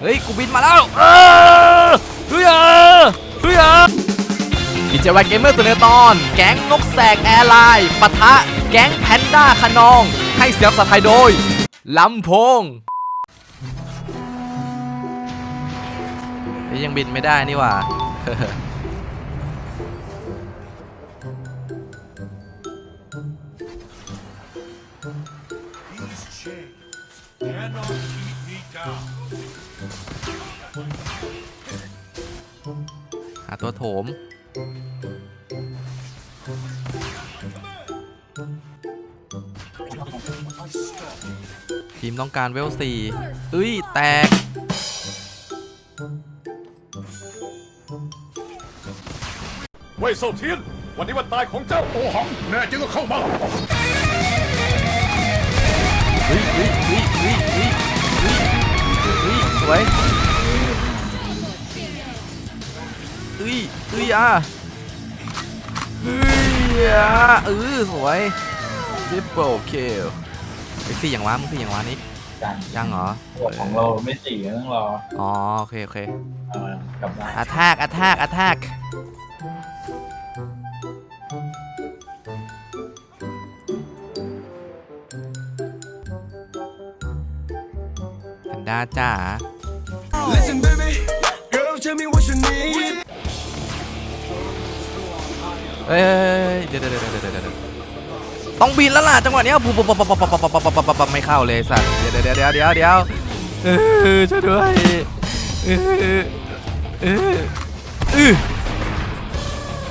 เฮ้ย กูบินมาแล้วเออเฮ้ยเฮ้ยดีเจวายเกมเมอร์เสนอตอน แก๊งนกแสกแอร์ไลน์ปะทะ แก๊งแพนด้าขนอง ให้เสียงภาษาไทยโดย ลำโพงเฮ้ยยังบินไม่ได้นี่หว่า These chains cannot keep me down. หาตัวโถม ทีมต้องการเวลสี่เอ้ย แตก เว่ยเซาเทียน วันนี้วันตายของเจ้าโอหัง แน่จริงก็เข้ามา เฮ้ยเฮ้ยเฮ้ยเฮ้ย วยเฮ้ยเฮ้ยอะเฮ้ยอะเออสวยดิปเปิลคิลไอ้สี่อย่างวะมึงสี่อย่างวะนี่จังยังเหรอ ตัวของเราไม่สี่ต้องรออ๋อโอเคโอเคเออกลับมาอัทแทกอัทแทกอัทแทกแพนด้าจ้า Listen, baby, girl, tell me what you need. เอ้ยเดี๋ยวเดี๋ยวเดี๋ยวเดี๋ยวเดี๋ยวต้องบินแล้วล่ะจังหวะเนี้ยปุ๊บปุ๊บปุ๊บปุ๊บปุ๊บปุ๊บปุ๊บปุ๊บปุ๊บไม่เข้าเลยสัตว์เดี๋ยวเดี๋ยวเดี๋ยวเดี๋ยวเดี๋ยวเออช่วยด้วยเออเออเออ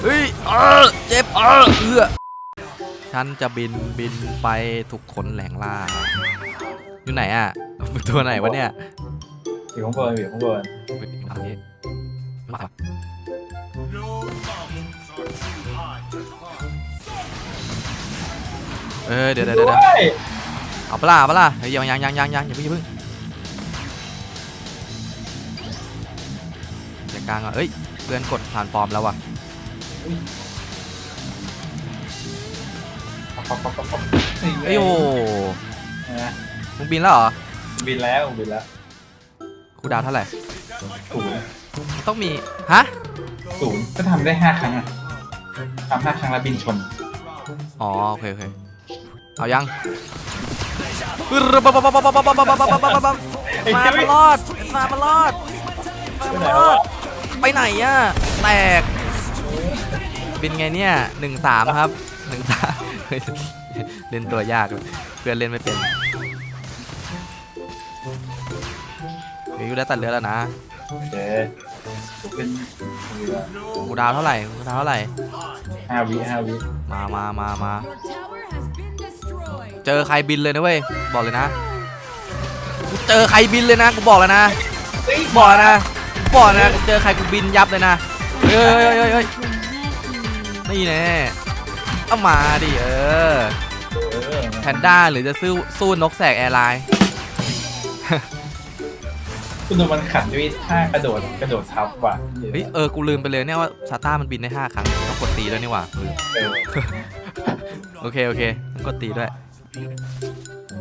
เฮ้ยเออเจ็บเออเอือฉันจะบินบินไปถูกขนแหลงล่าอยู่ไหนอะตัวไหนวะเนี่ย อยู่ข้างบนอยู่ข้างบนอันนี้มา No mountains are too high to climb. เออเดี๋ยวเดี๋ยวเดี๋ยวฮ้ยเอาปะล่ะเอาปะล่ะเฮ้ยยังยังยังยังยังอย่าเพิ่งอย่าเพิ่งอย่ากลางอะเอ้ยเพื่อนกดผ่านฟอร์มแล้วว่ะปั๊บปั๊บปั๊บปั๊บนี่เอ้ยโอ้นะมึงบินแล้วเหรอบินแล้วบินแล้ว ครูดาวเท่าไหร่ ศูนย์มันต้องมี ฮะ ศูนย์ก็ทำได้ห้าครั้งอะทำห้าครั้งแล้วบินชน อ๋อ โอเค โอเค เอายังมามันรอดมามันรอดมามันรอด ไปไหนอะ แตก บินไงเนี่ยหนึ่งสามครับหนึ่งสามเล่นตัวยากเลยเพื่อนเล่นไม่เป็น เฮ้ยอยู่ได้ตัดเรือแล้วนะโอเคเป็นเรือกูดาวเท่าไหร่กูดาวเท่าไหร่ห้าวิห้าวิมามามามา Your tower has been destroyed. เจอใครบินเลยนะเว้ย บอกเลยนะกูเจอใครบินเลยนะ กูบอกแล้วนะบอกนะกูบอกนะกูเจอใครกูบินยับเลยนะ เฮ้ยเฮ้ยเฮ้ยเฮ้ยนี่แน่เอามาดิเออ เออแพนด้าหรือจะสู้สู้นกแสกแอร์ไลน์ คุณดูมันขันด้วยท่ากระโดดกระโดดทับว่ะเฮ้ยเออกูลืมไปเลยเนี่ยว่าซาต้ามันบินได้5ครั้งต้องกดตีด้วยนี่หว่าลืมเออโอเคโอเคต้องกดตีด้วย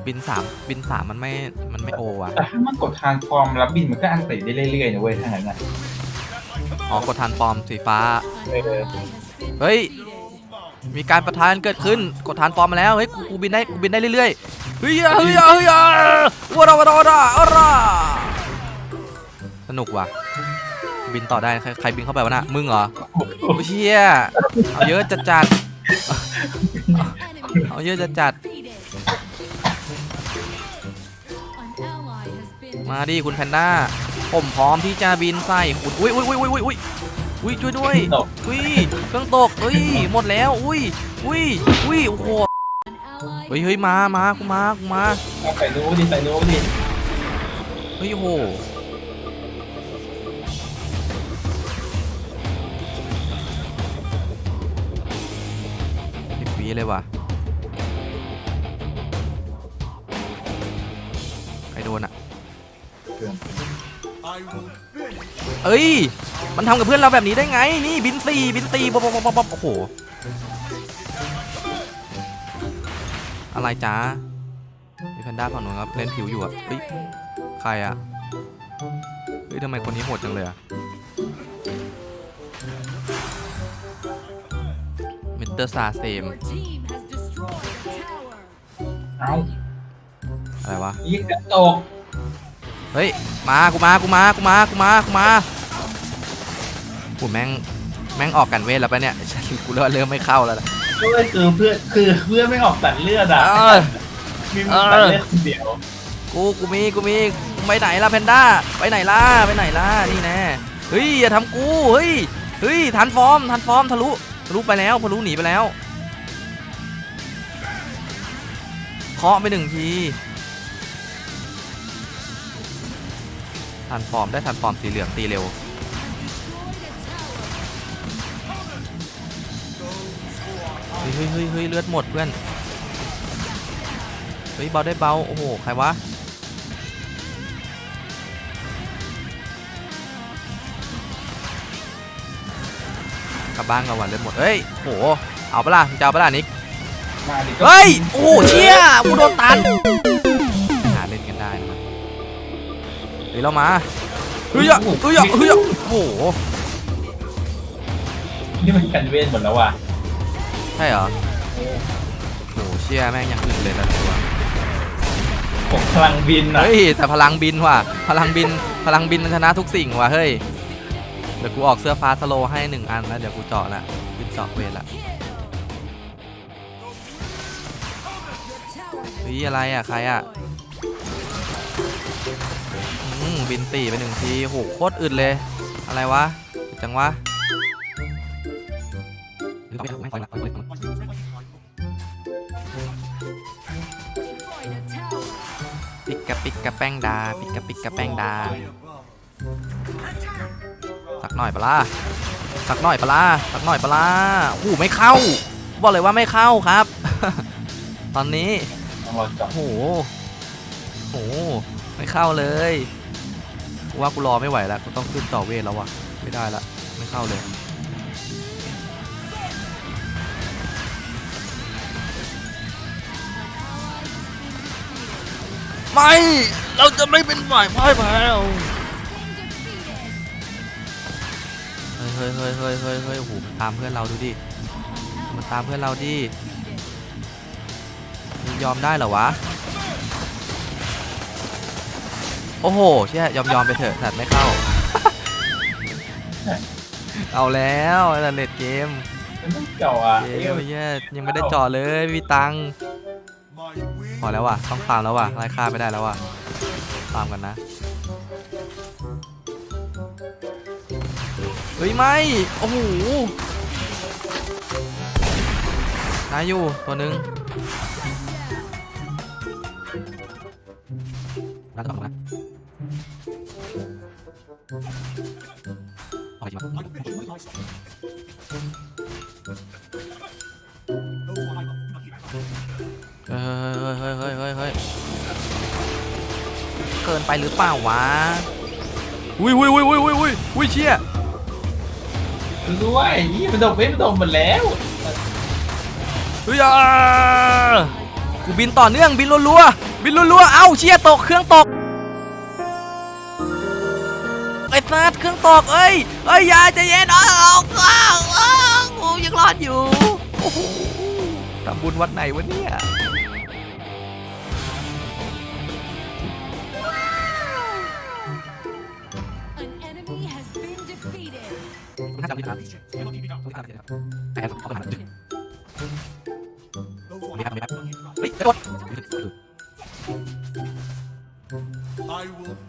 บิน3บิน3มันไม่มันไม่โอว่ะแต่ถ้ามันกดทานฟอร์มแล้วบินมันก็อันติได้เรื่อยๆนะเว้ยถ้างั้นนะอ๋อกดทันฟอร์มสีฟ้า เออเฮ้ย มีการประทานเกิดขึ้นกดฐานฟอร์มมาแล้วเฮ้ยกูกูบินได้กูบินได้เรื่อยๆเฮ้ยเฮ้ยเฮ้ยวัวดาวดาวดาวดา สนุกว่ะ บินต่อได้ใครใครบินเข้าไปวะน่ะมึงเหรอโอ้เชี่ยเอาเยอะจัดจัด Enemy เอาเยอะจัดจัด defeated. An ally has been มาดิคุณแพนด้า ผมพร้อมที่จะบินใส่คุณอุ้ยอุ้ยอุ้ยอุ้ยอุ้ยอุ้ยอุ้ยช่วยด้วยตกอุ้ยเครื่องตกอุ้ยหมดแล้วอุ้ยอุ้ยอุ้ยโอ้โห an ally. เฮ้ยเฮ้ยมามากูมากูมาเอาใส่นู้ดิใส่นู้ดิเฮ้ยโอ้โห สิบวิเลยว่ะใครโดนอะเอ้ย มันทำกับเพื่อนเราแบบนี้ได้ไง นี่บินสี่บินสี่ป๊บป๊บป๊บป๊บบโอ้โห อะไรจ้ามีแพนด้าฝั่งนู้นครับเล่นผิวอยู่อะเฮ้ย ใครอะเฮ้ยทำไมคนนี้โหดจังเลยอะ เตอร์ซาเซม Your team has destroyed a tower. เอาอะไรวะ ยิงกระตกเฮ้ย มา กูมา กูมา กูมา กูมา กูมากูแม่ง แม่งออกกันเวทแล้วปะเนี่ยฉันกูเริ่มเริ่มไม่เข้าแล้วล่ะก็คือเพื่อนคือเพื่อนไม่ออกตัดเลือดอะเออ มีมึงตัดเลือดคนเดียวกู กูมี กูมีไปไหนล่ะแพนด้า ไปไหนล่ะ ไปไหนล่ะ นี่แน่ เฮ้ย อย่าทำกู เฮ้ย เฮ้ยทันฟอร์มทันฟอร์มทะลุ ทะลุไปแล้วทะลุหนีไปแล้วเคาะไปหนึ่งทีทันฟอร์มได้ทันฟอร์มสีเหลืองตีเร็วเฮ้ยเฮ้ยเฮ้ยเฮ้ยเลือดหมดเพื่อนเฮ้ยเบาได้เบาโอ้โหใครวะ กลับบ้านกันวันเลือดหมดเฮ้ยโหเอาปะล่ะมึงจะเอาปะล่ะนิกมาดิเฮ้ยโอ้โหเชี่ยกูโดนตันหาเล่นกันได้นะครับเฮ้ยเรามาเฮ้ยอะเฮ้ยอะเฮ้ยอะโอ้โหนี่มันกันเวทหมดแล้วว่ะใช่เหรอโอ้โหเชี่ยแม่งยังอื่นเลยนะตัวผมพลังบินอะเฮ้ยแต่พลังบินว่ะพลังบินพลังบินมันชนะทุกสิ่งว่ะเฮ้ย เดี๋ยวกูออกเสื้อฟ้าสโลให้หนึ่งอันแล้วเดี๋ยวกูเจาะละขึ้นเจาะเวทละเฮ้ยอะไรอะใครอะบินตีไปหนึ่งทีโหโคตรอึดเลย อะไรวะจังวะปิกกะปิกกะแป้งดา ปิกกะปิกกะแป้งดา หน่อยปะล่ะสักหน่อยปะล่ะสักหน่อยปะล่ะโอ้โหไม่เข้า บอกเลยว่าไม่เข้าครับ ตอนนี้ต้องรอเจาะโอ้โหโอ้โหไม่เข้าเลยกูว่ากูรอไม่ไหวแล้วกูต้องขึ้นต่อเวทแล้ววะไม่ได้ละไม่เข้าเลยไม่ เราจะไม่เป็นฝ่ายพ่ายแพ้ เฮ้ยเฮ้ยเฮ้ยเฮ้ยเฮ้ยเฮ้ยโอ้โหมันตามเพื่อนเราดูดิ มันตามเพื่อนเราดิมึงยอมได้เหรอวะ โอ้โหเชี่ยยอมยอมไปเถอะสัตว์ไม่เข้า เอาแล้วแต่เน็ตเกมมันต้องเจาะอะเกมไอ้เหี้ยยังไม่ได้เจอเลยไม่มีตังค์ My wings พอแล้วว่ะต้องฟาร์มแล้วว่ะไล่ฆ่าไม่ได้แล้วว่ะฟาร์มกันนะ เฮ้ยไม่โอ้โหได้อยู่ตัวหนึ่งน่าจะออกนะออกจริงปะเฮ้ยเฮ้ยเฮ้ยเฮ้ยเฮ้ยเกินไปหรือเปล่าวะอุ้ยอุ้ยอุ้ยอุ้ยอุ้ยอุ้ยอุ้ยเชี่ย ด้วยยี่มันโดนเวทมันโดนหมดแล้วเฮ้ยอ่ากูบินต่อเนื่องบินรัวๆบินรัวๆเอ้าเชี่ยตกเครื่องตกไอ้สัตว์เครื่องตกเอ้ยเอ้ยอย่าใจเย็นอ้าวอ้าวอ้าวกูยังรอดอยู่โอ้โหทำบุญวัดไหนวะเนี่ย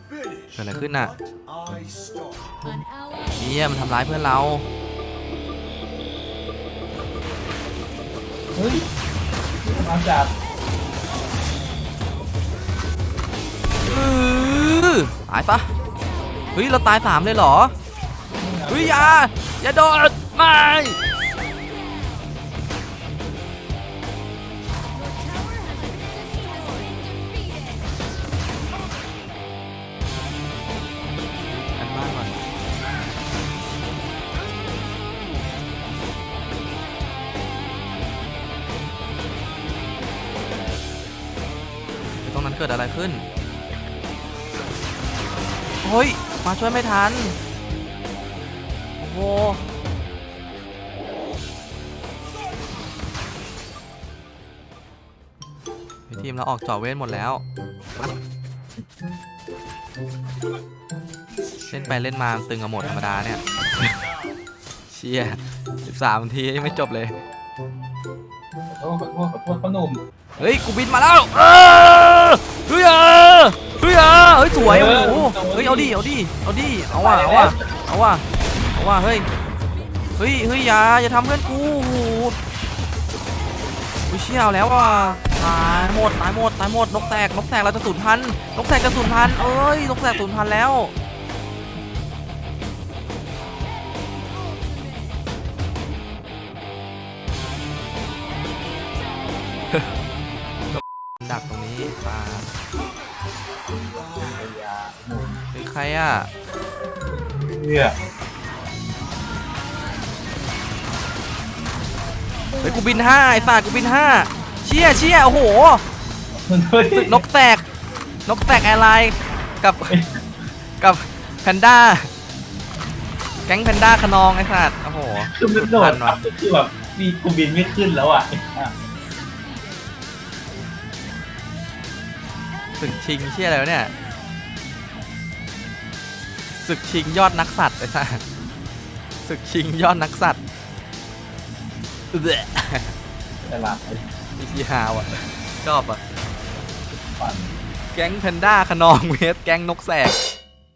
เกิดอะไรขึ้นน่ะ what I started. An ally เฮียมันทำร้ายเพื่อนเรา เฮ้ยมาจับเออตายปะเฮ้ย เราตายสามเลยเหรอ เฮ้ยอย่าอย่าโดดไม่ เกิดอะไรขึ้นเฮ้ย มาช่วยไม่ทัน โอ้โหทีมเราออกจาะเวทหมดแล้ว เล่นไปเล่นมาตึงกับหมดธรรมดาเนี่ย เชี่ย13นาทียังไม่จบเลย ขอโทษขอโทษขอโทษพ่อหนุ่ม เฮ้ยกูบินมาแล้วเออเฮ้ยเออเฮ้ยเออเฮ้ยสวยโอ้โหเฮ้ยเอาดิเอาดิเอาดิเอาว่ะเอาว่ะเอาว่ะเอาว่ะเฮ้ยเฮ้ยเฮ้ยอย่าอย่าทำเพื่อนกูโอ้โหกูเชี่ยวแล้วว่ะตายหมดตายหมดตายหมดนกแตกนกแตกเราจะสูญพันธุ์นกแตกจะสูญพันธุ์เอ้ยนกแตกสูญพันธุ์แล้ว นี้ปลาไอ้ยาหนุ่มคือใครอะเพื่อเฮ้ยกูบินห้าไอ้สัตว์กูบินห้าเชี่ยเชี่ยโอ้โหมันเฮ้ยศึกนกแตก นกแตกแอร์ไลน์กับกับแพนด้าแก๊งแพนด้าขนองไอ้สัตว์โอ้โหคือมันโดดทันว่ะคือแบบมีกูบินไม่ขึ้นแล้วอะ ศึกชิงเชี่ยอะไรวะเนี่ยศึกชิงยอดนักสัตว์ไอ้สัตว์ศึกชิงยอดนักสัตว์เอื้อตลาดไอ้มีชีฮาวอะชอบอะฝัน แก๊งแพนด้าขนองเวสแก๊งนกแสก